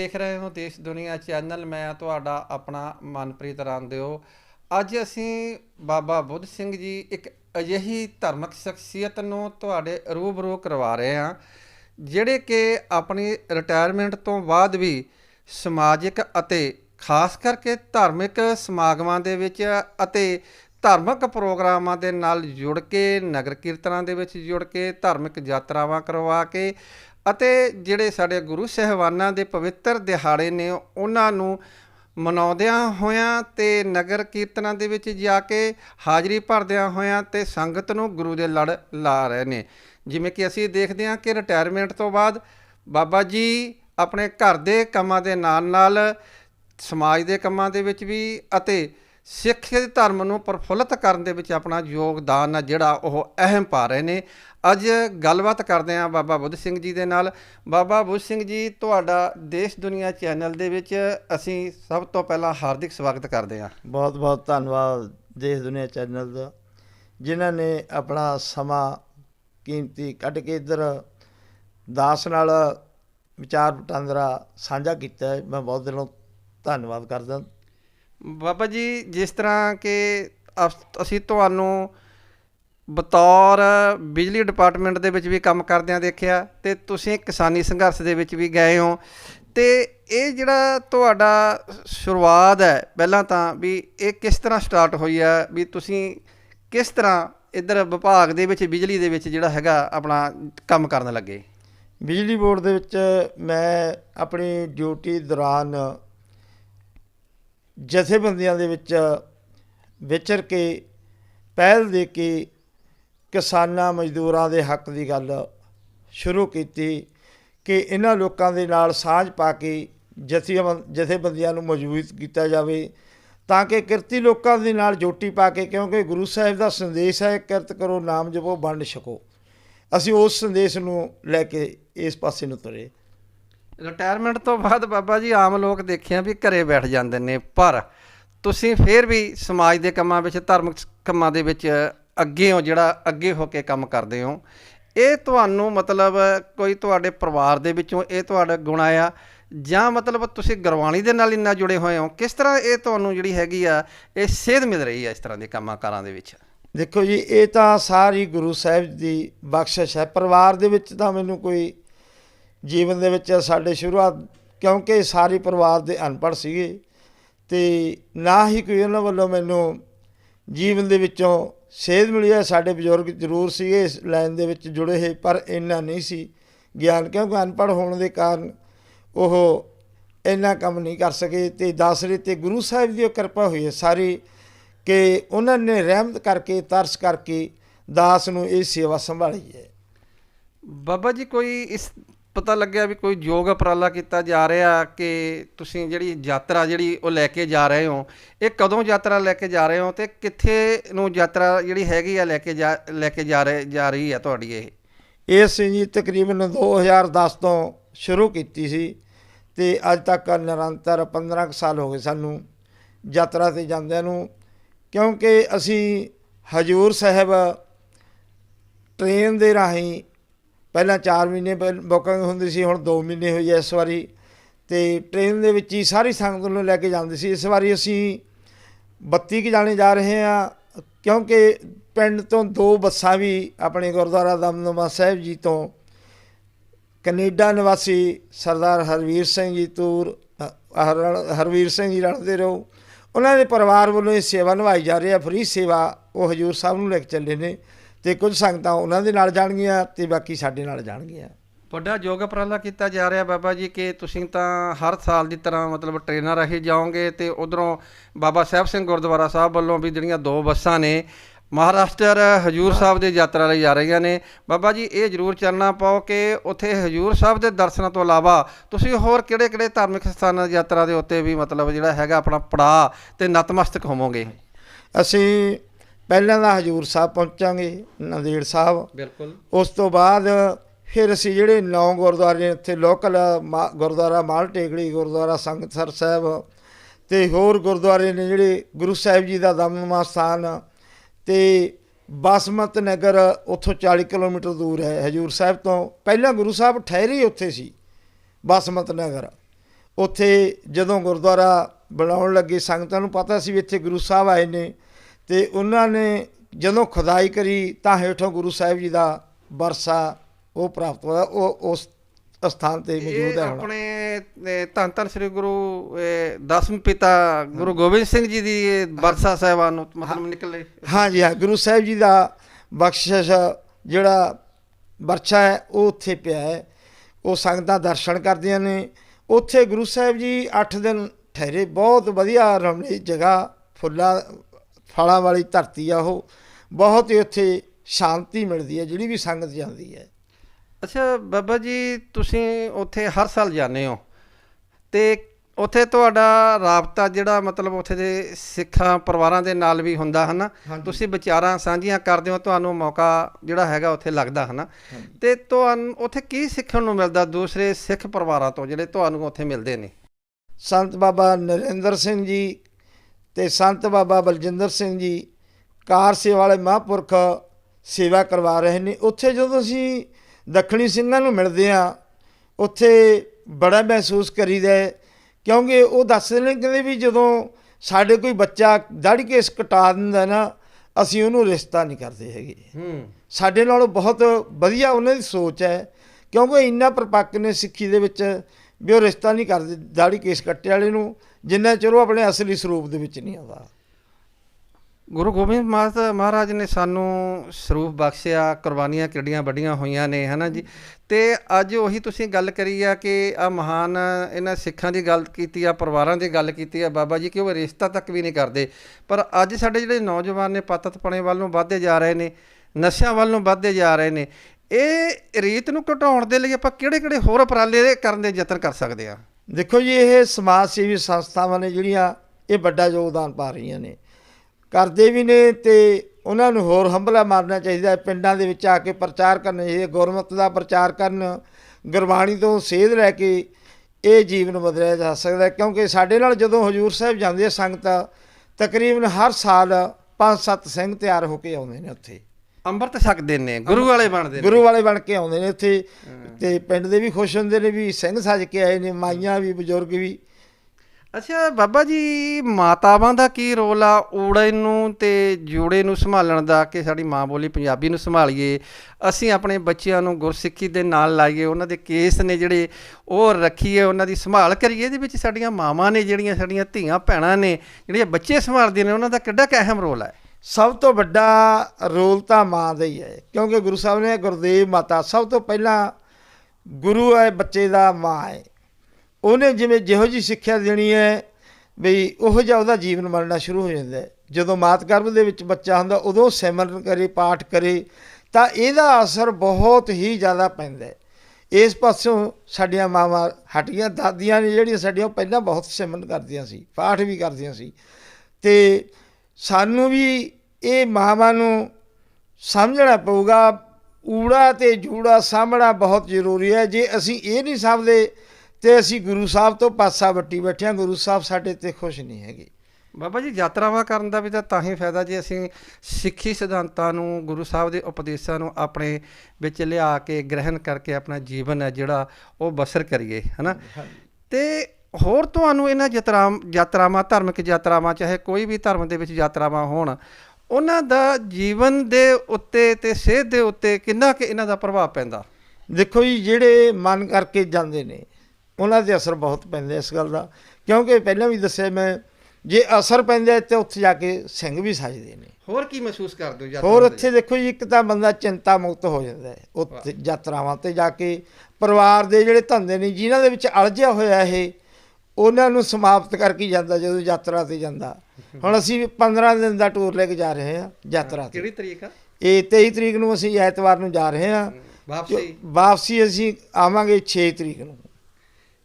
ਦੇਖ ਰਹੇ ਹੋ ਦੇਸ਼ ਦੁਨੀਆ ਚੈਨਲ, ਮੈਂ ਤੁਹਾਡਾ ਆਪਣਾ ਮਨਪ੍ਰੀਤ ਰਾਮਦਿਓ ਅੱਜ ਅਸੀਂ ਬਾਬਾ ਬੁੱਧ ਸਿੰਘ ਜੀ ਇੱਕ ਅਜਿਹੀ ਧਾਰਮਿਕ ਸ਼ਖਸੀਅਤ ਨੂੰ ਤੁਹਾਡੇ ਰੂਬਰੂ ਕਰਵਾ ਰਹੇ ਹਾਂ, ਜਿਹੜੇ ਕਿ ਆਪਣੀ ਰਿਟਾਇਰਮੈਂਟ ਤੋਂ ਬਾਅਦ ਵੀ ਸਮਾਜਿਕ ਅਤੇ ਖਾਸ ਕਰਕੇ ਧਾਰਮਿਕ ਸਮਾਗਮਾਂ ਦੇ ਵਿੱਚ ਅਤੇ ਧਾਰਮਿਕ ਪ੍ਰੋਗਰਾਮਾਂ ਦੇ ਨਾਲ ਜੁੜ ਕੇ, ਨਗਰ ਕੀਰਤਨਾਂ ਦੇ ਵਿੱਚ ਜੁੜ ਕੇ, ਧਾਰਮਿਕ ਯਾਤਰਾਵਾਂ ਕਰਵਾ ਕੇ ਅਤੇ ਜਿਹੜੇ ਸਾਡੇ ਗੁਰੂ ਸਹਿਬਾਨਾਂ ਦੇ ਪਵਿੱਤਰ ਦਿਹਾੜੇ ਨੇ, ਉਹਨਾਂ ਨੂੰ ਮਨਾਉਂਦਿਆਂ ਹੋਇਆਂ ਤੇ ਨਗਰ ਕੀਰਤਨਾਂ ਦੇ ਵਿੱਚ ਜਾ ਕੇ ਹਾਜ਼ਰੀ ਭਰਦਿਆਂ ਹੋਇਆਂ ਤੇ ਸੰਗਤ ਨੂੰ ਗੁਰੂ ਦੇ ਲੜ ਲਾ ਰਹੇ ਨੇ। ਜਿਵੇਂ ਕਿ ਅਸੀਂ ਦੇਖਦੇ ਹਾਂ ਕਿ ਰਿਟਾਇਰਮੈਂਟ ਤੋਂ ਬਾਅਦ ਬਾਬਾ ਜੀ ਆਪਣੇ ਘਰ ਦੇ ਕੰਮਾਂ ਦੇ ਨਾਲ ਨਾਲ ਸਮਾਜ ਦੇ ਕੰਮਾਂ ਦੇ ਵਿੱਚ ਵੀ ਅਤੇ ਸਿੱਖ ਧਰਮ ਨੂੰ ਪ੍ਰਫੁੱਲਤ ਕਰਨ ਦੇ ਵਿੱਚ ਆਪਣਾ ਯੋਗਦਾਨ ਆ, ਜਿਹੜਾ ਉਹ ਅਹਿਮ ਪਾ ਰਹੇ ਨੇ ਅੱਜ ਗੱਲਬਾਤ ਕਰਦੇ ਹਾਂ ਬਾਬਾ ਬੁੱਧ ਸਿੰਘ ਜੀ ਦੇ ਨਾਲ। ਬਾਬਾ ਬੁੱਧ ਸਿੰਘ ਜੀ, ਤੁਹਾਡਾ ਦੇਸ਼ ਦੁਨੀਆ ਚੈਨਲ ਦੇ ਵਿੱਚ ਅਸੀਂ ਸਭ ਤੋਂ ਪਹਿਲਾਂ ਹਾਰਦਿਕ ਸਵਾਗਤ ਕਰਦੇ ਹਾਂ। ਬਹੁਤ ਬਹੁਤ ਧੰਨਵਾਦ ਦੇਸ਼ ਦੁਨੀਆ ਚੈਨਲ ਦਾ, ਜਿਨ੍ਹਾਂ ਨੇ ਆਪਣਾ ਸਮਾਂ ਕੀਮਤੀ ਕੱਢ ਕੇ ਇੱਧਰ ਦਾਸ ਨਾਲ ਵਿਚਾਰ ਵਟਾਂਦਰਾ ਸਾਂਝਾ ਕੀਤਾ ਹੈ। ਮੈਂ ਬਹੁਤ ਦਿਲੋਂ ਧੰਨਵਾਦ ਕਰਦਾ। ਬਾਬਾ ਜੀ, ਜਿਸ ਤਰ੍ਹਾਂ ਕਿ ਅਸ- ਅਸੀਂ ਤੁਹਾਨੂੰ ਬਤੌਰ ਬਿਜਲੀ ਡਿਪਾਰਟਮੈਂਟ ਦੇ ਵਿੱਚ ਵੀ ਕੰਮ ਕਰਦਿਆਂ ਦੇਖਿਆ ਤੇ ਤੁਸੀਂ ਕਿਸਾਨੀ ਸੰਘਰਸ਼ ਦੇ ਵਿੱਚ ਵੀ ਗਏ ਹੋ ਤੇ ਇਹ ਜਿਹੜਾ ਤੁਹਾਡਾ ਸ਼ੁਰੂਆਤ ਹੈ, ਪਹਿਲਾਂ ਤਾਂ ਵੀ ਇਹ ਕਿਸ ਤਰ੍ਹਾਂ ਸਟਾਰਟ ਹੋਈ ਹੈ, ਵੀ ਤੁਸੀਂ ਕਿਸ ਤਰ੍ਹਾਂ ਇੱਧਰ ਵਿਭਾਗ ਦੇ ਵਿੱਚ, ਬਿਜਲੀ ਦੇ ਵਿੱਚ ਜਿਹੜਾ ਹੈਗਾ ਆਪਣਾ ਕੰਮ ਕਰਨ ਲੱਗੇ? ਬਿਜਲੀ ਬੋਰਡ ਦੇ ਵਿੱਚ ਮੈਂ ਆਪਣੀ ਡਿਊਟੀ ਦੌਰਾਨ ਜਥੇਬੰਦੀਆਂ ਦੇ ਵਿੱਚ, ਵਿਚਰ ਕੇ, ਪਹਿਲ ਦੇ ਕੇ ਕਿਸਾਨਾਂ ਮਜ਼ਦੂਰਾਂ ਦੇ ਹੱਕ ਦੀ ਗੱਲ ਸ਼ੁਰੂ ਕੀਤੀ ਕਿ ਇਹਨਾਂ ਲੋਕਾਂ ਦੇ ਨਾਲ ਸਾਂਝ ਪਾ ਕੇ ਜਥੇਬੰ- ਜਥੇਬੰਦੀਆਂ ਨੂੰ ਮਜ਼ਬੂਤ ਕੀਤਾ ਜਾਵੇ ਤਾਂ ਕਿ ਕਿਰਤੀ ਲੋਕਾਂ ਦੇ ਨਾਲ ਜੋਟੀ ਪਾ ਕੇ ਕਿਉਂਕਿ ਗੁਰੂ ਸਾਹਿਬ ਦਾ ਸੰਦੇਸ਼ ਹੈ, ਕਿਰਤ ਕਰੋ, ਨਾਮ ਜਪੋ, ਵੰਡ ਛਕੋ। ਅਸੀਂ ਉਸ ਸੰਦੇਸ਼ ਨੂੰ ਲੈ ਕੇ ਇਸ ਪਾਸੇ ਨੂੰ ਤੁਰੇ। ਰਿਟਾਇਰਮੈਂਟ ਤੋਂ ਬਾਅਦ ਬਾਬਾ ਜੀ ਆਮ ਲੋਕ ਦੇਖਿਆ ਵੀ ਘਰੇ ਬੈਠ ਜਾਂਦੇ ਨੇ, ਪਰ ਤੁਸੀਂ ਫੇਰ ਵੀ ਸਮਾਜ ਦੇ ਕੰਮਾਂ ਵਿੱਚ, ਧਾਰਮਿਕ ਕੰਮਾਂ ਦੇ ਵਿੱਚ ਅੱਗੇ ਹੋ, ਜਿਹੜਾ ਅੱਗੇ ਹੋ ਕੇ ਕੰਮ ਕਰਦੇ ਹੋ, ਇਹ ਤੁਹਾਨੂੰ ਮਤਲਬ ਕੋਈ ਤੁਹਾਡੇ ਪਰਿਵਾਰ ਦੇ ਵਿੱਚੋਂ ਇਹ ਤੁਹਾਡਾ ਗੁਣ ਆਇਆ? ਜਾਂ ਮਤਲਬ ਤੁਸੀਂ ਗੁਰਬਾਣੀ ਦੇ ਨਾਲ ਇੰਨਾ ਜੁੜੇ ਹੋਏ ਹੋ? ਕਿਸ ਤਰ੍ਹਾਂ ਇਹ ਤੁਹਾਨੂੰ ਜਿਹੜੀ ਹੈਗੀ ਆ, ਇਹ ਸੇਧ ਮਿਲ ਰਹੀ ਆ ਇਸ ਤਰ੍ਹਾਂ ਦੇ ਕੰਮਾਂ ਕਾਰਾਂ ਦੇ ਵਿੱਚ? ਦੇਖੋ ਜੀ, ਇਹ ਤਾਂ ਸਾਰੀ ਗੁਰੂ ਸਾਹਿਬ ਦੀ ਬਖਸ਼ਿਸ਼ ਹੈ। ਪਰਿਵਾਰ ਦੇ ਵਿੱਚ ਤਾਂ ਮੈਨੂੰ ਕੋਈ ਜੀਵਨ ਦੇ ਵਿੱਚ ਸਾਡੇ ਸ਼ੁਰੂਆਤ, ਕਿਉਂਕਿ ਸਾਰੇ ਪਰਿਵਾਰ ਦੇ ਅਨਪੜ੍ਹ ਸੀਗੇ, ਤੇ ਨਾ ਹੀ ਕੋਈ ਉਹਨਾਂ ਵੱਲੋਂ ਮੈਨੂੰ ਜੀਵਨ ਦੇ ਵਿੱਚੋਂ ਸੇਧ ਮਿਲੀ ਹੈ। ਸਾਡੇ ਬਜ਼ੁਰਗ ਜ਼ਰੂਰ ਸੀਗੇ ਇਸ ਲਾਈਨ ਦੇ ਵਿੱਚ ਜੁੜੇ ਹੋਏ, ਪਰ ਇੰਨਾ ਨਹੀਂ ਸੀ ਗਿਆਨ, ਕਿਉਂਕਿ ਅਨਪੜ੍ਹ ਹੋਣ ਦੇ ਕਾਰਨ ਉਹ ਇੰਨਾ ਕੰਮ ਨਹੀਂ ਕਰ ਸਕੇ। ਤੇ ਦਾਸਰੇ ਤੇ ਗੁਰੂ ਸਾਹਿਬ ਦੀ ਉਹ ਕਿਰਪਾ ਹੋਈ ਹੈ ਸਾਰੀ ਕਿ ਉਹਨਾਂ ਨੇ ਰਹਿਮਤ ਕਰਕੇ, ਤਰਸ ਕਰਕੇ ਦਾਸ ਨੂੰ ਇਹ ਸੇਵਾ ਸੰਭਾਲੀ ਹੈ। ਬਾਬਾ ਜੀ, ਕੋਈ ਇਸ ਪਤਾ ਲੱਗਿਆ ਵੀ ਕੋਈ ਯੋਗ ਉਪਰਾਲਾ ਕੀਤਾ ਜਾ ਰਿਹਾ ਕਿ ਤੁਸੀਂ ਜਿਹੜੀ ਯਾਤਰਾ ਜਿਹੜੀ ਉਹ ਲੈ ਕੇ ਜਾ ਰਹੇ ਹੋ, ਇਹ ਕਦੋਂ ਯਾਤਰਾ ਲੈ ਕੇ ਜਾ ਰਹੇ ਹੋ ਤੇ ਕਿੱਥੇ ਨੂੰ ਯਾਤਰਾ ਜਿਹੜੀ ਹੈਗੀ ਆ ਲੈ ਕੇ ਜਾ, ਲੈ ਕੇ ਜਾ ਰਹੇ, ਜਾ ਰਹੀ ਹੈ ਤੁਹਾਡੀ ਇਹ? ਇਹ ਅਸੀਂ ਜੀ ਤਕਰੀਬਨ 2010 ਤੋਂ ਸ਼ੁਰੂ ਕੀਤੀ ਸੀ ਤੇ ਅੱਜ ਤੱਕ ਨਿਰੰਤਰ 15 ਕੁ ਸਾਲ ਹੋ ਗਏ ਸਾਨੂੰ ਯਾਤਰਾ ਤੇ ਜਾਂਦਿਆਂ ਨੂੰ, ਕਿਉਂਕਿ ਅਸੀਂ ਹਜੂਰ ਸਾਹਿਬ ਟ੍ਰੇਨ ਦੇ ਰਾਹੀਂ ਪਹਿਲਾਂ 4 ਮਹੀਨੇ ਬੁਕਿੰਗ ਹੁੰਦੀ ਸੀ ਹੁਣ 2 ਮਹੀਨੇ ਹੋਈ ਹੈ ਇਸ ਵਾਰੀ। ਤੇ ਟ੍ਰੇਨ ਦੇ ਵਿੱਚ ਹੀ ਸਾਰੀ ਸੰਗਤ ਨੂੰ ਲੈ ਕੇ ਜਾਂਦੇ ਸੀ। ਇਸ ਵਾਰੀ ਅਸੀਂ 32 ਕੁ ਜਾਣੇ ਜਾ ਰਹੇ ਹਾਂ ਕਿਉਂਕਿ ਪਿੰਡ ਤੋਂ ਦੋ ਬੱਸਾਂ ਵੀ ਆਪਣੇ ਗੁਰਦੁਆਰਾ ਦਮਦਮਾ ਸਾਹਿਬ ਜੀ ਤੋਂ ਕੈਨੇਡਾ ਨਿਵਾਸੀ ਸਰਦਾਰ ਹਰਵੀਰ ਸਿੰਘ ਜੀ ਤੂਰ ਅ, ਹਰਵੀਰ ਸਿੰਘ ਜੀ ਰਣਦੇ ਰਹੋ। ਉਹਨਾਂ ਦੇ ਪਰਿਵਾਰ ਵੱਲੋਂ ਇਹ ਸੇਵਾ ਨਿਭਾਈ ਜਾ ਰਹੀ ਹੈ ਫ੍ਰੀ ਸੇਵਾ ਉਹ ਹਜੂਰ ਸਾਹਿਬ ਨੂੰ ਲੈ ਕੇ ਚੱਲੇ ਨੇ। ਤੇ ਕੁਝ ਸੰਗਤਾਂ ਉਹਨਾਂ ਦੇ ਨਾਲ ਜਾਣਗੀਆਂ ਤੇ ਬਾਕੀ ਸਾਡੇ ਨਾਲ ਜਾਣਗੀਆਂ। ਵੱਡਾ ਯੋਗ ਉਪਰਾਲਾ ਕੀਤਾ ਜਾ ਰਿਹਾ ਬਾਬਾ ਜੀ ਕਿ ਤੁਸੀਂ ਤਾਂ ਹਰ ਸਾਲ ਦੀ ਤਰ੍ਹਾਂ ਮਤਲਬ ਟ੍ਰੇਨਾਂ ਰਾਹੀਂ ਜਾਓਗੇ ਤੇ ਉਧਰੋਂ ਬਾਬਾ ਸਾਹਿਬ ਸਿੰਘ ਗੁਰਦੁਆਰਾ ਸਾਹਿਬ ਵੱਲੋਂ ਵੀ ਜਿਹੜੀਆਂ ਦੋ ਬੱਸਾਂ ਨੇ ਮਹਾਰਾਸ਼ਟਰ ਹਜੂਰ ਸਾਹਿਬ ਦੇ ਯਾਤਰਾ ਲਈ ਜਾ ਰਹੀਆਂ ਨੇ। ਬਾਬਾ ਜੀ ਇਹ ਜ਼ਰੂਰ ਚਾਨਣਾ ਪਾਓ ਕਿ ਉੱਥੇ ਹਜੂਰ ਸਾਹਿਬ ਦੇ ਦਰਸ਼ਨਾਂ ਤੋਂ ਇਲਾਵਾ ਤੁਸੀਂ ਹੋਰ ਕਿਹੜੇ-ਕਿਹੜੇ ਧਾਰਮਿਕ ਸਥਾਨਾਂ ਦੀ ਯਾਤਰਾ ਦੇ ਉੱਤੇ ਵੀ ਮਤਲਬ ਜਿਹੜਾ ਹੈਗਾ ਆਪਣਾ ਪੜਾ ਤੇ ਨਤਮਸਤਕ ਹੋਵੋਗੇ? ਅਸੀਂ ਪਹਿਲਾਂ ਤਾਂ ਹਜੂਰ ਸਾਹਿਬ ਪਹੁੰਚਾਂਗੇ ਨੰਦੇੜ ਸਾਹਿਬ। ਬਿਲਕੁਲ। ਉਸ ਤੋਂ ਬਾਅਦ ਫਿਰ ਅਸੀਂ ਜਿਹੜੇ ਨੌ ਗੁਰਦੁਆਰੇ ਇੱਥੇ ਲੋਕਲ ਗੁਰਦੁਆਰਾ ਮਾਲ ਟੇਕੜੀ ਗੁਰਦੁਆਰਾ ਸੰਗਤਸਰ ਸਾਹਿਬ ਤੇ ਹੋਰ ਗੁਰਦੁਆਰੇ ਨੇ ਜਿਹੜੇ ਗੁਰੂ ਸਾਹਿਬ ਜੀ ਦਾ ਦਮਦਮਾ ਸਥਾਨ ਤੇ ਬਸਮਤ ਨਗਰ ਉੱਥੋਂ 40 ਕਿਲੋਮੀਟਰ ਦੂਰ ਹੈ ਹਜੂਰ ਸਾਹਿਬ ਤੋਂ। ਪਹਿਲਾਂ ਗੁਰੂ ਸਾਹਿਬ ਠਹਿਰੇ ਉੱਥੇ ਸੀ ਬਸਮਤ ਨਗਰ। ਉੱਥੇ ਜਦੋਂ ਗੁਰਦੁਆਰਾ ਬਣਾਉਣ ਲੱਗੇ ਸੰਗਤਾਂ ਨੂੰ ਪਤਾ ਸੀ ਵੀ ਇੱਥੇ ਗੁਰੂ ਸਾਹਿਬ ਆਏ ਨੇ। ਤੇ ਉਹਨਾਂ ਨੇ ਜਦੋਂ ਖੁਦਾਈ ਕਰੀ ਤਾਂ ਹੇਠੋਂ ਗੁਰੂ ਸਾਹਿਬ ਜੀ ਦਾ ਵਰਸਾ ਉਹ ਪ੍ਰਾਪਤ ਹੋਇਆ ਉਹ ਉਸ ਸਥਾਨ ਤੇ ਮੌਜੂਦ ਹੈ ਹੁਣ। ਆਪਣੇ ਧੰਨ ਧੰਨ ਸ੍ਰੀ ਗੁਰੂ ਦਸਮ ਪਿਤਾ ਗੁਰੂ ਗੋਬਿੰਦ ਸਿੰਘ ਜੀ ਦੀ ਬਰਸਾ ਸਾਹਿਬਾਨ ਨੂੰ ਮਤਲਬ ਨਿਕਲੇ। ਹਾਂਜੀ ਹਾਂ ਗੁਰੂ ਸਾਹਿਬ ਜੀ ਦਾ ਬਖਸ਼ਿਸ਼ ਜਿਹੜਾ ਵਰਛਾ ਹੈ ਉਹ ਉੱਥੇ ਪਿਆ ਹੈ। ਉਹ ਸੰਗਤਾਂ ਦਰਸ਼ਨ ਕਰਦੀਆਂ ਨੇ। ਉੱਥੇ ਗੁਰੂ ਸਾਹਿਬ ਜੀ 8 ਦਿਨ ਠਹਿਰੇ। ਬਹੁਤ ਵਧੀਆ ਰਮਣੀ ਜਗ੍ਹਾ ਫੁੱਲਾਂ ਫਲਾਂ ਵਾਲੀ ਧਰਤੀ ਆ ਉਹ ਬਹੁਤ ਹੀ ਉੱਥੇ ਸ਼ਾਂਤੀ ਮਿਲਦੀ ਹੈ ਜਿਹੜੀ ਵੀ ਸੰਗਤ ਜਾਂਦੀ ਹੈ। ਅੱਛਾ ਬਾਬਾ ਜੀ ਤੁਸੀਂ ਉੱਥੇ ਹਰ ਸਾਲ ਜਾਂਦੇ ਹੋ ਤੇ ਉੱਥੇ ਤੁਹਾਡਾ ਰਾਬਤਾ ਜਿਹੜਾ ਮਤਲਬ ਉੱਥੇ ਦੇ ਸਿੱਖਾਂ ਪਰਿਵਾਰਾਂ ਦੇ ਨਾਲ ਵੀ ਹੁੰਦਾ ਹਨਾ। ਤੁਸੀਂ ਵਿਚਾਰਾਂ ਸਾਂਝੀਆਂ ਕਰਦੇ ਹੋ ਤੁਹਾਨੂੰ ਮੌਕਾ ਜਿਹੜਾ ਹੈਗਾ ਉੱਥੇ ਲੱਗਦਾ ਹਨਾ? ਤੇ ਤੁਹਾਨੂੰ ਉੱਥੇ ਕੀ ਸਿੱਖਣ ਨੂੰ ਮਿਲਦਾ ਦੂਸਰੇ ਸਿੱਖ ਪਰਿਵਾਰਾਂ ਤੋਂ ਜਿਹੜੇ ਤੁਹਾਨੂੰ ਉੱਥੇ ਮਿਲਦੇ ਨੇ? ਸੰਤ ਬਾਬਾ ਨਰਿੰਦਰ ਸਿੰਘ ਜੀ ਤੇ ਸੰਤ ਬਾਬਾ ਬਲਜਿੰਦਰ ਸਿੰਘ ਜੀ ਕਾਰ ਸੇਵਾ ਵਾਲੇ ਮਹਾਂਪੁਰਖ ਸੇਵਾ ਕਰਵਾ ਰਹੇ ਨੇ। ਉੱਥੇ ਜਦੋਂ ਅਸੀਂ ਦੱਖਣੀ ਸਿੰਘਾਂ ਨੂੰ ਮਿਲਦੇ ਆ ਉੱਥੇ ਬੜਾ ਮਹਿਸੂਸ ਕਰੀਦਾ ਕਿਉਂਕਿ ਉਹ ਦੱਸਦੇ ਨੇ ਕਹਿੰਦੇ ਵੀ ਜਦੋਂ ਸਾਡੇ ਕੋਈ ਬੱਚਾ ਦਾੜੀ ਕੇਸ ਕਟਾ ਦਿੰਦਾ ਨਾ ਅਸੀਂ ਉਹਨੂੰ ਰਿਸ਼ਤਾ ਨਹੀਂ ਕਰਦੇ ਹੈਗੇ। ਹੂੰ। ਸਾਡੇ ਨਾਲੋਂ ਬਹੁਤ ਵਧੀਆ ਉਹਨਾਂ ਦੀ ਸੋਚ ਹੈ। ਕਿਉਂਕਿ ਇੰਨਾ ਪਰਪੱਕ ਨੇ ਸਿੱਖੀ ਦੇ ਵਿੱਚ ਵੀ ਉਹ ਰਿਸ਼ਤਾ ਨਹੀਂ ਕਰਦੇ, ਦਾੜੀ ਕੇਸ ਕੱਟੇ ਵਾਲੇ ਨੂੰ, ਜਿੰਨਾ ਚਿਰ ਉਹ ਆਪਣੇ ਅਸਲੀ ਸਰੂਪ ਦੇ ਵਿੱਚ ਨਹੀਂ ਆਉਂਦਾ। ਗੁਰੂ ਗੋਬਿੰਦ ਮਾਤ- ਮਹਾਰਾਜ ਨੇ ਸਾਨੂੰ ਸਰੂਪ ਬਖਸ਼ਿਆ, ਕੁਰਬਾਨੀਆਂ ਕਿੱਡੀਆਂ ਵੱਡੀਆਂ ਹੋਈਆਂ ਨੇ, ਹਨਾ ਜੀ? ਤੇ ਅੱਜ ਉਹੀ ਤੁਸੀਂ ਗੱਲ ਕਰੀ ਆ ਕਿ ਆ ਮਹਾਨ ਇਹਨਾਂ ਸਿੱਖਾਂ ਦੀ ਗੱਲ ਕੀਤੀ, ਆ ਪਰਿਵਾਰਾਂ ਦੀ ਗੱਲ ਕੀਤੀ, ਆ ਬਾਬਾ ਜੀ, ਕਿ ਉਹ ਰਿਸ਼ਤਾ ਤੱਕ ਵੀ ਨਹੀਂ ਕਰਦੇ। ਪਰ ਅੱਜ ਸਾਡੇ ਜਿਹੜੇ ਨੌਜਵਾਨ ਨੇ, ਪਤਤਪਣੇ ਵੱਲ ਨੂੰ ਵੱਧਦੇ ਜਾ ਰਹੇ ਨੇ, ਨਸ਼ਿਆਂ ਵੱਲ ਨੂੰ ਵੱਧਦੇ ਜਾ ਰਹੇ ਨੇ ਇਹ ਰੀਤ ਨੂੰ ਘਟਾਉਣ ਦੇ ਲਈ ਆਪਾਂ ਕਿਹੜੇ-ਕਿਹੜੇ ਹੋਰ ਉਪਰਾਲੇ ਕਰਨ ਦੇ ਯਤਨ ਕਰ ਸਕਦੇ ਆ? ਦੇਖੋ ਜੀ, ਇਹ ਸਮਾਜ ਸੇਵੀ ਸੰਸਥਾਵਾਂ ਨੇ ਜਿਹੜੀਆਂ ਇਹ ਵੱਡਾ ਯੋਗਦਾਨ ਪਾ ਰਹੀਆਂ ਨੇ। ਕਰਦੇ ਵੀ ਨੇ ਤੇ ਉਹਨਾਂ ਨੂੰ ਹੋਰ ਹੰਬਲਾ ਮਾਰਨਾ ਚਾਹੀਦਾ ਹੈ। ਪਿੰਡਾਂ ਦੇ ਵਿੱਚ ਆ ਕੇ ਪ੍ਰਚਾਰ ਕਰਨਾ ਚਾਹੀਦਾ ਗੁਰਮਤਿ ਦਾ ਪ੍ਰਚਾਰ ਕਰਨ, ਗੁਰਬਾਣੀ ਤੋਂ ਸੇਧ ਲੈ ਕੇ ਇਹ ਜੀਵਨ ਬਦਲਿਆ ਜਾ ਸਕਦਾ ਕਿਉਂਕਿ ਸਾਡੇ ਨਾਲ ਜਦੋਂ ਹਜੂਰ ਸਾਹਿਬ ਜਾਂਦੇ ਆ ਸੰਗਤ, ਤਕਰੀਬਨ ਹਰ ਸਾਲ 5-7 ਸਿੰਘ ਤਿਆਰ ਹੋ ਕੇ ਆਉਂਦੇ ਨੇ ਉੱਥੇ। ਅੰਮ੍ਰਿਤ ਛਕਦੇ ਨੇ ਗੁਰੂ ਵਾਲੇ ਬਣਦੇ ਨੇ। ਗੁਰੂ ਵਾਲੇ ਬਣ ਕੇ ਆਉਂਦੇ ਨੇ ਉੱਥੇ। ਤੇ ਪਿੰਡ ਦੇ ਵੀ ਖੁਸ਼ ਹੁੰਦੇ ਨੇ ਵੀ ਸਿੰਘ ਸੱਜ ਕੇ ਆਏ ਨੇ ਮਾਈਆਂ ਵੀ ਬਜ਼ੁਰਗ ਵੀ। ਅੱਛਾ ਬਾਬਾ ਜੀ ਮਾਤਾਵਾਂ ਦਾ ਕੀ ਰੋਲ ਆ? ਊੜੇ ਨੂੰ ਤੇ ਜੋੜੇ ਨੂੰ ਸੰਭਾਲਣ ਦਾ ਕਿ ਸਾਡੀ ਮਾਂ ਬੋਲੀ ਪੰਜਾਬੀ ਨੂੰ ਸੰਭਾਲੀਏ? ਅਸੀਂ ਆਪਣੇ ਬੱਚਿਆਂ ਨੂੰ ਗੁਰਸਿੱਖੀ ਦੇ ਨਾਲ ਲਾਈਏ ਉਹਨਾਂ ਦੇ ਕੇਸ ਨੇ ਜਿਹੜੇ ਉਹ ਰੱਖੀਏ ਉਹਨਾਂ ਦੀ ਸੰਭਾਲ ਕਰੀਏ ਇਹਦੇ ਵਿੱਚ ਸਾਡੀਆਂ ਮਾਵਾਂ ਨੇ ਜਿਹੜੀਆਂ ਸਾਡੀਆਂ ਧੀਆਂ ਭੈਣਾਂ ਨੇ ਜਿਹੜੀਆਂ ਬੱਚੇ ਸੰਭਾਲਦੀਆਂ ਨੇ ਉਹਨਾਂ ਦਾ ਕਿੱਡਾ ਕੁ ਅਹਿਮ ਰੋਲ ਹੈ ਸਭ ਤੋਂ ਵੱਡਾ ਰੋਲ ਤਾਂ ਮਾਂ ਦਾ ਹੀ ਹੈ, ਕਿਉਂਕਿ ਗੁਰੂ ਸਾਹਿਬ ਨੇ ਗੁਰਦੇਵ ਮਾਤਾ ਸਭ ਤੋਂ ਪਹਿਲਾਂ ਗੁਰੂ ਹੈ, ਬੱਚੇ ਦਾ ਮਾਂ ਹੈ। ਉਹਨੇ ਜਿਵੇਂ ਜਿਹੋ ਜੀ ਸਿੱਖਿਆ ਦੇਣੀ ਹੈ ਬਈ ਉਹ ਜਿਹਾ ਉਹਦਾ ਜੀਵਨ ਬਣਨਾ ਸ਼ੁਰੂ ਹੋ ਜਾਂਦਾ ਹੈ। ਜਦੋਂ ਮਾਤ ਗਰਭ ਦੇ ਵਿੱਚ ਬੱਚਾ ਹੁੰਦਾ, ਉਦੋਂ ਸਿਮਰਨ ਕਰੇ, ਪਾਠ ਕਰੇ, ਤਾਂ ਇਹਦਾ ਅਸਰ ਬਹੁਤ ਹੀ ਜ਼ਿਆਦਾ ਪੈਂਦਾ ਹੈ। ਇਸ ਪਾਸੋਂ ਸਾਡੀਆਂ ਮਾਵਾਂ ਹਟੀਆਂ ਦਾਦੀਆਂ ਨੇ ਜਿਹੜੀਆਂ ਸਾਡੀਆਂ, ਉਹ ਪਹਿਲਾਂ ਬਹੁਤ ਸਿਮਰਨ ਕਰਦੀਆਂ ਸੀ, ਪਾਠ ਵੀ ਕਰਦੀਆਂ ਸੀ। ਤੇ ਸਾਨੂੰ ਵੀ ਇਹ ਮਾਵਾਂ ਨੂੰ ਸਮਝਣਾ ਪਊਗਾ। ਊੜਾ ਤੇ ਜੂੜਾ ਸਾਂਭਣਾ ਬਹੁਤ ਜ਼ਰੂਰੀ ਹੈ। ਜੇ ਅਸੀਂ ਇਹ ਨਹੀਂ ਸਮਝਦੇ ਤੇ ਅਸੀਂ ਗੁਰੂ ਸਾਹਿਬ ਤੋਂ ਪਾਸਾ ਵੱਟੀ ਬੈਠੇ ਹਾਂ। ਗੁਰੂ ਸਾਹਿਬ ਸਾਡੇ ਤੇ ਖੁਸ਼ ਨਹੀਂ ਹੈਗੇ। ਬਾਬਾ ਜੀ ਯਾਤਰਾਵਾਂ ਕਰਨ ਦਾ ਵੀ ਤਾਂ ਤਾਂ ਹੀ ਫਾਇਦਾ। ਜੇ ਅਸੀਂ ਸਿੱਖੀ ਸਿਧਾਂਤਾਂ ਨੂੰ ਗੁਰੂ ਸਾਹਿਬ ਦੇ ਉਪਦੇਸ਼ਾਂ ਨੂੰ ਆਪਣੇ ਵਿੱਚ ਲਿਆ ਕੇ ਗ੍ਰਹਿਣ ਕਰਕੇ ਆਪਣਾ ਜੀਵਨ ਹੈ ਜਿਹੜਾ ਉਹ ਬਸਰ ਕਰੀਏ ਹਨਾ? ਤੇ ਹੋਰ ਤੁਹਾਨੂੰ ਇਹਨਾਂ ਯਾਤਰਾ ਯਾਤਰਾਵਾਂ ਧਾਰਮਿਕ ਯਾਤਰਾਵਾਂ ਚਾਹੇ ਕੋਈ ਵੀ ਧਰਮ ਦੇ ਵਿੱਚ ਯਾਤਰਾਵਾਂ ਹੋਣ ਉਹਨਾਂ ਦਾ ਜੀਵਨ ਦੇ ਉੱਤੇ ਤੇ ਸਿਹਤ ਦੇ ਉੱਤੇ ਕਿੰਨਾ ਕਿ ਇਹਨਾਂ ਦਾ ਪ੍ਰਭਾਵ ਪੈਂਦਾ? ਦੇਖੋ ਜੀ ਜਿਹੜੇ ਮਨ ਕਰਕੇ ਜਾਂਦੇ ਨੇ ਉਹਨਾਂ ਦੇ ਅਸਰ ਬਹੁਤ ਪੈਂਦਾ ਇਸ ਗੱਲ ਦਾ। ਕਿਉਂਕਿ ਪਹਿਲਾਂ ਵੀ ਦੱਸਿਆ ਮੈਂ ਜੇ ਅਸਰ ਪੈਂਦਾ ਤੇ ਉੱਥੇ ਜਾ ਕੇ ਸਿੰਘ ਵੀ ਸਜਦੇ ਨੇ। ਹੋਰ ਕੀ ਮਹਿਸੂਸ ਕਰਦੇ ਹੋ ਯਾਤਰਾ ਹੋਰ ਉੱਥੇ ਦੇਖੋ ਜੀ ਇੱਕ ਤਾਂ ਬੰਦਾ ਚਿੰਤਾ ਮੁਕਤ ਹੋ ਜਾਂਦਾ ਹੈ ਉੱਥੇ ਯਾਤਰਾਵਾਂ ਤੇ ਜਾ ਕੇ। ਪਰਿਵਾਰ ਦੇ ਜਿਹੜੇ ਧੰਦੇ ਨੇ ਜਿਨ੍ਹਾਂ ਦੇ ਵਿੱਚ ਅਲਝਿਆ ਹੋਇਆ ਇਹ ਉਹਨਾਂ ਨੂੰ ਸਮਾਪਤ ਕਰਕੇ ਜਾਂਦਾ ਜਦੋਂ ਯਾਤਰਾ ਤੇ ਜਾਂਦਾ। ਹੁਣ ਅਸੀਂ 15 ਦਿਨ ਦਾ ਟੂਰ ਲੈ ਕੇ ਜਾ ਰਹੇ ਹਾਂ ਯਾਤਰਾ ਤੇ। ਕਿਹੜੀ ਤਰੀਕ ਆ? ਇਹ 23 ਤਰੀਕ ਨੂੰ ਅਸੀਂ ਐਤਵਾਰ ਨੂੰ ਜਾ ਰਹੇ ਹਾਂ। ਵਾਪਸੀ? ਵਾਪਸੀ ਅਸੀਂ ਆਵਾਂਗੇ 6 ਤਰੀਕ ਨੂੰ।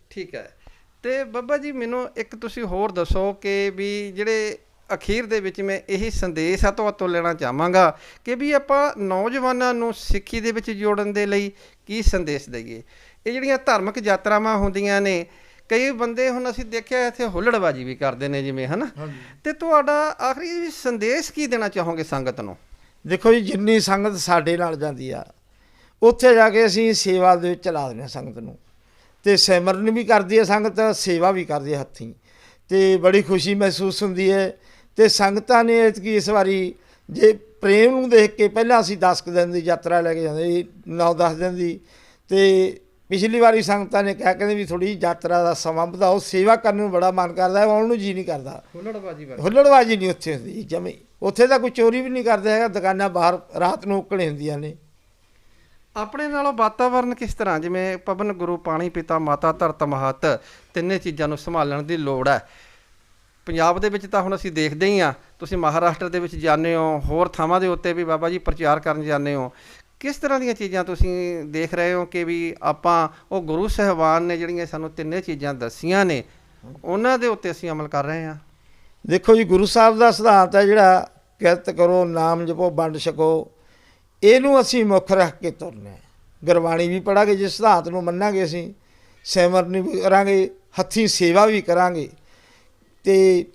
ਠੀਕ ਹੈ। ਤੇ ਬੱਬਾ ਜੀ ਮੈਨੂੰ ਇੱਕ ਤੁਸੀਂ ਹੋਰ ਦੱਸੋ ਕਿ ਵੀ ਜਿਹੜੇ ਅਖੀਰ ਦੇ ਵਿੱਚ ਮੈਂ ਇਹੀ ਸੰਦੇਸ਼ ਆ ਤੁਹਾਤੋਂ ਲੈਣਾ ਚਾਹਾਂਗਾ ਕਿ ਵੀ ਆਪਾਂ ਨੌਜਵਾਨਾਂ ਨੂੰ ਸਿੱਖੀ ਦੇ ਵਿੱਚ ਜੋੜਨ ਦੇ ਲਈ ਕੀ ਸੰਦੇਸ਼ ਦਈਏ। ਇਹ ਜਿਹੜੀਆਂ ਧਾਰਮਿਕ ਯਾਤਰਾਵਾਂ ਹੁੰਦੀਆਂ ਨੇ ਕਈ ਬੰਦੇ ਹੁਣ ਅਸੀਂ ਦੇਖਿਆ ਇੱਥੇ ਹੁੱਲੜਬਾਜੀ ਵੀ ਕਰਦੇ ਨੇ ਜਿਵੇਂ ਹਨਾ? ਤੇ ਤੁਹਾਡਾ ਆਖਰੀ ਸੰਦੇਸ਼ ਕੀ ਦੇਣਾ ਚਾਹੋਗੇ ਸੰਗਤ ਨੂੰ? ਦੇਖੋ ਜੀ ਜਿੰਨੀ ਸੰਗਤ ਸਾਡੇ ਨਾਲ ਜਾਂਦੀ ਆ ਉੱਥੇ ਜਾ ਕੇ ਅਸੀਂ ਸੇਵਾ ਦੇ ਵਿੱਚ ਲਾ ਦਿੰਦੇ ਹਾਂ ਸੰਗਤ ਨੂੰ। ਤੇ ਸਿਮਰਨ ਵੀ ਕਰਦੀ ਹੈ ਸੰਗਤ ਸੇਵਾ ਵੀ ਕਰਦੀ ਹੈ ਹੱਥੀਂ। ਤੇ ਬੜੀ ਖੁਸ਼ੀ ਮਹਿਸੂਸ ਹੁੰਦੀ ਹੈ। ਤੇ ਸੰਗਤਾਂ ਨੇ ਐਤਕੀ ਇਸ ਵਾਰੀ ਜੇ ਪ੍ਰੇਮ ਨੂੰ ਦੇਖ ਕੇ ਪਹਿਲਾਂ ਅਸੀਂ 10 ਕੁ ਦਿਨ ਦੀ ਯਾਤਰਾ ਲੈ ਕੇ ਜਾਂਦੇ ਸੀ 9-10 ਦਿਨ ਦੀ ਤੇ ਪਿਛਲੀ ਵਾਰੀ ਸੰਗਤਾਂ ਨੇ ਕਿਹਾ ਕਹਿੰਦੇ ਵੀ ਥੋੜੀ ਯਾਤਰਾ ਦਾ ਸਮਾਂ ਵਧਾਓ ਸੇਵਾ ਕਰਨ ਨੂੰ ਬੜਾ ਮਨ ਕਰਦਾ ਹੈ ਆਉਣ ਨੂੰ ਜੀ ਨਹੀਂ ਕਰਦਾ। ਹੁਲੜਬਾਜੀ ਹੁੱਲੜਬਾਜੀ ਨਹੀਂ ਉੱਥੇ ਹੁੰਦੀ ਜਮੇ। ਉੱਥੇ ਤਾਂ ਕੋਈ ਚੋਰੀ ਵੀ ਨਹੀਂ ਕਰਦੇ ਹੈਗਾ ਦੁਕਾਨਾਂ ਬਾਹਰ ਰਾਤ ਨੂੰ ਉਕਣੇ ਹੁੰਦੀਆਂ ਨੇ। ਆਪਣੇ ਨਾਲੋਂ ਵਾਤਾਵਰਨ ਕਿਸ ਤਰ੍ਹਾਂ? ਜਿਵੇਂ ਪਵਨ ਗੁਰੂ ਪਾਣੀ ਪਿਤਾ ਮਾਤਾ ਧਰਤ ਮਹਤ ਤਿੰਨੇ ਚੀਜ਼ਾਂ ਨੂੰ ਸੰਭਾਲਣ ਦੀ ਲੋੜ ਹੈ। ਪੰਜਾਬ ਦੇ ਵਿੱਚ ਤਾਂ ਹੁਣ ਅਸੀਂ ਦੇਖਦੇ ਹੀ ਆ ਤੁਸੀਂ ਮਹਾਰਾਸ਼ਟਰ ਦੇ ਵਿੱਚ ਜਾਂਦੇ ਹੋ ਹੋਰ ਥਾਵਾਂ ਦੇ ਉੱਤੇ ਵੀ ਬਾਬਾ ਜੀ ਪ੍ਰਚਾਰ ਕਰਨ ਜਾਂਦੇ ਹੋ। ਕਿਸ ਤਰ੍ਹਾਂ ਦੀਆਂ ਚੀਜ਼ਾਂ ਤੁਸੀਂ ਦੇਖ ਰਹੇ ਹੋ ਕਿ ਵੀ ਆਪਾਂ, ਉਹ ਗੁਰੂ ਸਹਿਬਾਨ ਨੇ ਜਿਹੜੀਆਂ ਸਾਨੂੰ ਤਿੰਨੇ ਚੀਜ਼ਾਂ ਦੱਸੀਆਂ ਨੇ, ਉਹਨਾਂ ਦੇ ਉੱਤੇ ਅਸੀਂ ਅਮਲ ਕਰ ਰਹੇ ਹਾਂ? ਦੇਖੋ ਜੀ, ਗੁਰੂ ਸਾਹਿਬ ਦਾ ਸਿਧਾਂਤ ਹੈ ਜਿਹੜਾ, ਕਿਰਤ ਕਰੋ, ਨਾਮ ਜਪੋ, ਵੰਡ ਛਕੋ। ਇਹਨੂੰ ਅਸੀਂ ਮੁੱਖ ਰੱਖ ਕੇ ਤੁਰਨੇ ਗੁਰਬਾਣੀ ਵੀ ਪੜਾਂਗੇ ਜਿਸ ਸਿਧਾਂਤ ਨੂੰ ਮੰਨਾਂਗੇ ਅਸੀਂ ਸਿਮਰਨ ਵੀ ਕਰਾਂਗੇ, ਹੱਥੀਂ ਸੇਵਾ ਵੀ ਕਰਾਂਗੇ। ਤੇ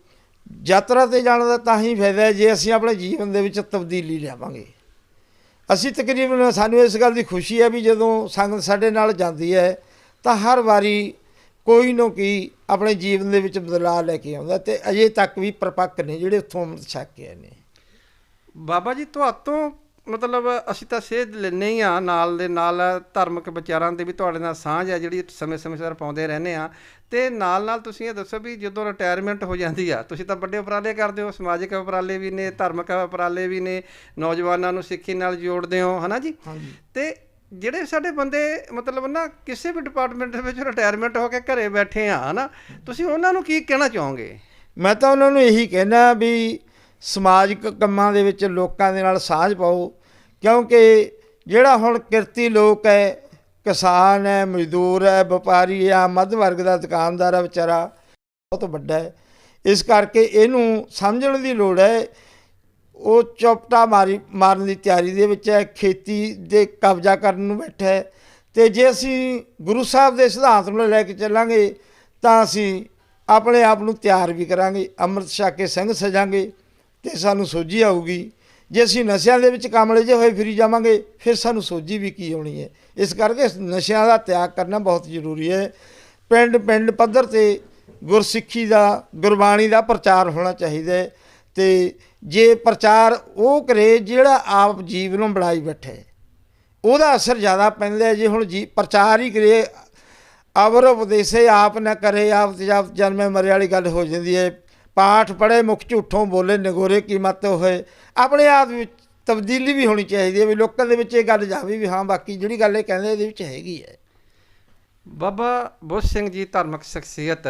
ਯਾਤਰਾ ਤੇ ਜਾਣ ਦਾ ਤਾਂ ਹੀ ਫਾਇਦਾ ਜੇ ਅਸੀਂ ਆਪਣੇ ਜੀਵਨ ਦੇ ਵਿੱਚ ਤਬਦੀਲੀ ਲਿਆਵਾਂਗੇ। ਅਸੀਂ ਤਕਰੀਬਨ ਸਾਨੂੰ ਇਸ ਗੱਲ ਦੀ ਖੁਸ਼ੀ ਹੈ ਵੀ ਜਦੋਂ ਸੰਗਤ ਸਾਡੇ ਨਾਲ ਜਾਂਦੀ ਹੈ, ਤਾਂ ਹਰ ਵਾਰੀ ਕੋਈ ਨਾ ਕੋਈ ਆਪਣੇ ਜੀਵਨ ਦੇ ਵਿੱਚ ਬਦਲਾਅ ਲੈ ਕੇ ਆਉਂਦਾ ਤੇ ਅਜੇ ਤੱਕ ਵੀ ਪ੍ਰਪੱਕ ਨੇ ਜਿਹੜੇ ਉੱਥੋਂ ਅੰਮ੍ਰਿਤ ਛਕ ਕੇ ਆਏ ਨੇ। ਬਾਬਾ ਜੀ, ਤੁਹਾਤੋਂ ਮਤਲਬ ਅਸੀਂ ਤਾਂ ਸੇਧ ਲੈਨੇ ਹੀ ਆ ਨਾਲ ਦੇ ਨਾਲ ਧਾਰਮਿਕ ਵਿਚਾਰਾਂ ਦੇ ਵੀ ਤੁਹਾਡੇ ਨਾਲ ਸਾਂਝ ਹੈ ਜਿਹੜੀ ਸਮੇਂ-ਸਮੇਂ ਸਿਰ ਪਾਉਂਦੇ ਰਹਿੰਦੇ ਆ ਤੇ ਨਾਲ ਨਾਲ ਤੁਸੀਂ ਇਹ ਦੱਸੋ ਵੀ ਜਦੋਂ ਰਿਟਾਇਰਮੈਂਟ ਹੋ ਜਾਂਦੀ ਆ ਤੁਸੀਂ ਤਾਂ ਵੱਡੇ ਉਪਰਾਲੇ ਕਰਦੇ ਹੋ ਸਮਾਜਿਕ ਉਪਰਾਲੇ ਵੀ ਨੇ ਧਾਰਮਿਕ ਉਪਰਾਲੇ ਵੀ ਨੇ ਨੌਜਵਾਨਾਂ ਨੂੰ ਸਿੱਖੀ ਨਾਲ ਜੋੜਦੇ ਹੋ ਹਨਾ ਜੀ? ਤੇ ਜਿਹੜੇ ਸਾਡੇ ਬੰਦੇ ਮਤਲਬ ਨਾ ਕਿਸੇ ਵੀ ਡਿਪਾਰਟਮੈਂਟ ਦੇ ਵਿੱਚ ਰਿਟਾਇਰਮੈਂਟ ਹੋ ਕੇ ਘਰੇ ਬੈਠੇ ਆ ਹਨਾ ਤੁਸੀਂ ਉਹਨਾਂ ਨੂੰ ਕੀ ਕਹਿਣਾ ਚਾਹੋਗੇ? ਮੈਂ ਤਾਂ ਉਹਨਾਂ ਨੂੰ ਇਹੀ ਕਹਿਣਾ ਵੀ ਸਮਾਜਿਕ ਕੰਮਾਂ ਦੇ ਵਿੱਚ ਲੋਕਾਂ ਦੇ ਨਾਲ ਸਾਂਝ ਪਾਓ ਕਿਉਂਕਿ ਜਿਹੜਾ ਹੁਣ ਕਿਰਤੀ ਲੋਕ ਹੈ, ਕਿਸਾਨ ਹੈ, ਮਜ਼ਦੂਰ ਹੈ, ਵਪਾਰੀ ਹੈ ਮੱਧ ਵਰਗ ਦਾ ਦੁਕਾਨਦਾਰ ਹੈ, ਵਿਚਾਰਾ ਬਹੁਤ ਵੱਡਾ ਹੈ। ਇਸ ਕਰਕੇ ਇਹਨੂੰ ਸਮਝਣ ਦੀ ਲੋੜ ਹੈ, ਉਹ ਚੌਪਟਾ ਮਾਰੀ, ਮਾਰਨ ਦੀ ਤਿਆਰੀ ਦੇ ਵਿੱਚ ਹੈ, ਖੇਤੀ ਦੇ ਕਬਜ਼ਾ ਕਰਨ ਨੂੰ ਬੈਠਾ ਹੈ। ਤੇ ਜੇ ਅਸੀਂ ਗੁਰੂ ਸਾਹਿਬ ਦੇ ਸਿਧਾਂਤ ਨੂੰ ਲੈ ਕੇ ਚੱਲਾਂਗੇ, ਤਾਂ ਅਸੀਂ ਆਪਣੇ ਆਪ ਨੂੰ ਤਿਆਰ ਵੀ ਕਰਾਂਗੇ, ਅੰਮ੍ਰਿਤ ਛਕ ਕੇ ਸਿੰਘ ਸਜਾਂਗੇ, ਤੇ ਸਾਨੂੰ ਸੋਝੀ ਆਊਗੀ। ਜੇ ਅਸੀਂ ਨਸ਼ਿਆਂ ਦੇ ਵਿੱਚ ਕਾਮਲੇ ਜੇ ਹੋਏ ਫਿਰੀ ਜਾਵਾਂਗੇ, ਫਿਰ ਸਾਨੂੰ ਸੋਝੀ ਵੀ ਕੀ ਹੋਣੀ ਹੈ? ਇਸ ਕਰਕੇ ਨਸ਼ਿਆਂ ਦਾ ਤਿਆਗ ਕਰਨਾ ਬਹੁਤ ਜ਼ਰੂਰੀ ਹੈ। ਪਿੰਡ ਪਿੰਡ ਪੱਧਰ ਤੇ ਗੁਰਸਿੱਖੀ ਦਾ, ਗੁਰਬਾਣੀ ਦਾ ਪ੍ਰਚਾਰ ਹੋਣਾ ਚਾਹੀਦਾ ਹੈ ਤੇ ਜੇ ਪ੍ਰਚਾਰ ਉਹ ਕਰੇ ਜਿਹੜਾ ਆਪ ਜੀਵ ਨੂੰ ਬਣਾਈ ਬੈਠੇ ਉਹਦਾ ਅਸਰ ਜ਼ਿਆਦਾ ਪੈਂਦਾ ਜੇ ਹੁਣ ਜੀ ਪ੍ਰਚਾਰ ਹੀ ਕਰੇ, ਅਵਰ ਉਪਦੇਸੇ ਆਪ ਨਾ ਕਰੇ, ਆਪ ਤੇ ਜਨਮੇ ਮਰੇ ਵਾਲੀ ਗੱਲ ਹੋ ਜਾਂਦੀ ਹੈ। ਪਾਠ ਪੜ੍ਹੇ, ਮੁਖ ਝੂਠੋਂ ਬੋਲੇ, ਨਗੋਰੇ ਕੀ ਮਤ ਹੋਏ। ਆਪਣੇ ਆਪ ਵਿੱਚ ਤਬਦੀਲੀ ਵੀ ਹੋਣੀ ਚਾਹੀਦੀ ਹੈ ਵੀ ਲੋਕਾਂ ਦੇ ਵਿੱਚ ਇਹ ਗੱਲ ਜਾਵੇ ਵੀ ਹਾਂ, ਬਾਕੀ ਜਿਹੜੀ ਗੱਲ ਇਹ ਕਹਿੰਦੇ ਇਹਦੇ ਵਿੱਚ ਹੈਗੀ ਹੈ। ਬਾਬਾ ਬੁੱਧ ਸਿੰਘ ਜੀ ਧਾਰਮਿਕ ਸ਼ਖਸੀਅਤ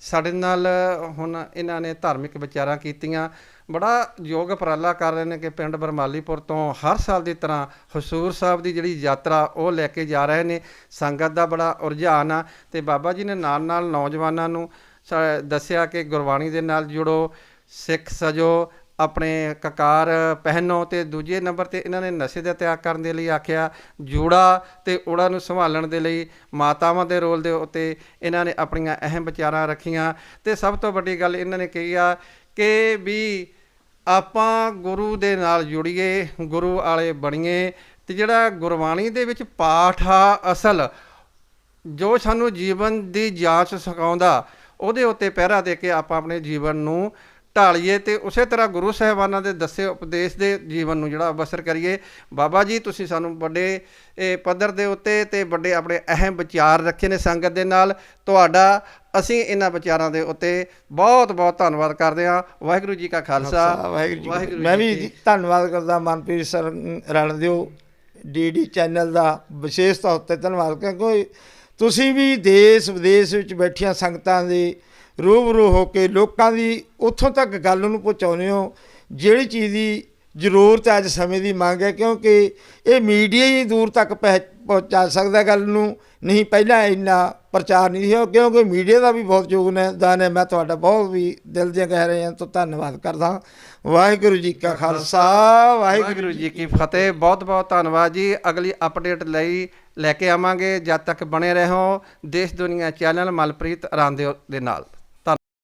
ਸਾਡੇ ਨਾਲ ਹੁਣ ਇਹਨਾਂ ਨੇ ਧਾਰਮਿਕ ਵਿਚਾਰਾਂ ਕੀਤੀਆਂ। ਬੜਾ ਯੋਗ ਉਪਰਾਲਾ ਕਰ ਰਹੇ ਨੇ ਕਿ ਪਿੰਡ ਬਰਮਾਲੀਪੁਰ ਤੋਂ ਹਰ ਸਾਲ ਦੀ ਤਰ੍ਹਾਂ ਹਸੂਰ ਸਾਹਿਬ ਦੀ ਜਿਹੜੀ ਯਾਤਰਾ ਉਹ ਲੈ ਕੇ ਜਾ ਰਹੇ ਨੇ। ਸੰਗਤ ਦਾ ਬੜਾ ਰੁਝਾਨ ਆ ਤੇ ਬਾਬਾ ਜੀ ਨੇ ਨਾਲ ਨਾਲ ਨੌਜਵਾਨਾਂ ਨੂੰ ਦੱਸਿਆ ਕਿ ਗੁਰਬਾਣੀ ਦੇ ਨਾਲ ਜੁੜੋ, ਸਿੱਖ ਸਜੋ, ਆਪਣੇ ਕਕਾਰ ਪਹਿਨੋ ਤੇ ਦੂਜੇ ਨੰਬਰ ਤੇ ਇਹਨਾਂ ਨੇ ਨਸ਼ੇ ਦਾ ਤਿਆਗ ਕਰਨ ਦੇ ਲਈ ਆਖਿਆ, ਜੂੜਾ ਤੇ ਉਹਨਾਂ ਨੂੰ ਸੰਭਾਲਣ ਦੇ ਲਈ ਮਾਤਾਵਾਂ ਦੇ ਰੋਲ ਦੇ ਉੱਤੇ ਇਹਨਾਂ ਨੇ ਆਪਣੀਆਂ ਅਹਿਮ ਵਿਚਾਰਾਂ ਰੱਖੀਆਂ। ਤੇ ਸਭ ਤੋਂ ਵੱਡੀ ਗੱਲ ਇਹਨਾਂ ਨੇ ਕਹੀ ਆ ਕਿ ਵੀ ਆਪਾਂ ਗੁਰੂ ਦੇ ਨਾਲ ਜੁੜੀਏ, ਗੁਰੂ ਵਾਲੇ ਬਣੀਏ ਤੇ ਜਿਹੜਾ ਗੁਰਬਾਣੀ ਦੇ ਵਿੱਚ ਪਾਠ ਆ ਅਸਲ, ਜੋ ਸਾਨੂੰ ਜੀਵਨ ਦੀ ਜਾਂਚ ਸਿਖਾਉਂਦਾ ਉਹਦੇ ਉੱਤੇ ਪਹਿਰਾ ਦੇ ਕੇ ਆਪਾਂ ਆਪਣੇ ਜੀਵਨ ਨੂੰ ਢਾਲੀਏ ਤੇ ਉਸੇ ਤਰ੍ਹਾਂ ਗੁਰੂ ਸਾਹਿਬਾਨਾਂ ਦੇ ਦੱਸੇ ਉਪਦੇਸ਼ ਦੇ ਜੀਵਨ ਨੂੰ ਜਿਹੜਾ ਬਸਰ ਕਰੀਏ। ਬਾਬਾ ਜੀ ਤੁਸੀਂ ਸਾਨੂੰ ਵੱਡੇ ਇਹ ਪੱਧਰ ਦੇ ਉੱਤੇ ਤੇ ਵੱਡੇ ਆਪਣੇ ਅਹਿਮ ਵਿਚਾਰ ਰੱਖੇ ਨੇ ਸੰਗਤ ਦੇ ਨਾਲ। ਤੁਹਾਡਾ ਅਸੀਂ ਇਹਨਾਂ ਵਿਚਾਰਾਂ ਦੇ ਉੱਤੇ ਬਹੁਤ ਬਹੁਤ ਧੰਨਵਾਦ ਕਰਦੇ ਹਾਂ। ਵਾਹਿਗੁਰੂ ਜੀ ਕਾ ਖਾਲਸਾ। ਵਾਹਿਗੁਰੂ ਜੀ ਮੈਂ ਵੀ ਧੰਨਵਾਦ ਕਰਦਾ ਮਨਪ੍ਰੀਤ ਸਰ ਰਣ ਦਿਓ ਡੀਡੀ ਚੈਨਲ ਦਾ। ਵਿਸ਼ੇਸ਼ ਤੌਰ ਤੇ ਧੰਨਵਾਦ ਕਿਉਂਕਿ ਤੁਸੀਂ ਵੀ ਦੇਸ਼ ਵਿਦੇਸ਼ ਵਿੱਚ ਬੈਠੀਆਂ ਸੰਗਤਾਂ ਦੇ ਰੂਬਰੂ ਹੋ ਕੇ ਲੋਕਾਂ ਦੀ ਉੱਥੋਂ ਤੱਕ ਗੱਲ ਨੂੰ ਪਹੁੰਚਾਉਂਦੇ ਹੋ, ਜਿਹੜੀ ਚੀਜ਼ ਦੀ ਜ਼ਰੂਰਤ ਹੈ ਅੱਜ ਸਮੇਂ ਦੀ ਮੰਗ ਹੈ, ਕਿਉਂਕਿ ਇਹ ਮੀਡੀਆ ਹੀ ਦੂਰ ਤੱਕ ਪਹੁੰ- ਪਹੁੰਚਾ ਸਕਦਾ ਗੱਲ ਨੂੰ। ਨਹੀਂ, ਪਹਿਲਾਂ ਇੰਨਾ ਪ੍ਰਚਾਰ ਨਹੀਂ ਸੀ, ਕਿਉਂਕਿ ਮੀਡੀਆ ਦਾ ਵੀ ਬਹੁਤ ਯੋਗਦਾਨ ਹੈ। ਮੈਂ ਤੁਹਾਡਾ ਬਹੁਤ ਵੀ ਦਿਲ ਦੀਆਂ ਕਹਿ ਰਹੇ ਹਾਂ ਤਾਂ ਧੰਨਵਾਦ ਕਰਦਾ। ਵਾਹਿਗੁਰੂ ਜੀ ਕਾ ਖਾਲਸਾ, ਵਾਹਿਗੁਰੂ ਜੀ ਕੀ ਫਤਿਹ। ਬਹੁਤ ਬਹੁਤ ਧੰਨਵਾਦ ਜੀ। ਅਗਲੀ ਅਪਡੇਟ ਲਈ ਲੈ ਕੇ ਆਵਾਂਗੇ। ਜਦ ਤੱਕ ਬਣੇ ਰਹੋ, ਦੇਸ਼ ਦੁਨੀਆ ਚੈਨਲ ਮਲਪ੍ਰੀਤ ਰਾਮਦੇਵ ਦੇ ਨਾਲ।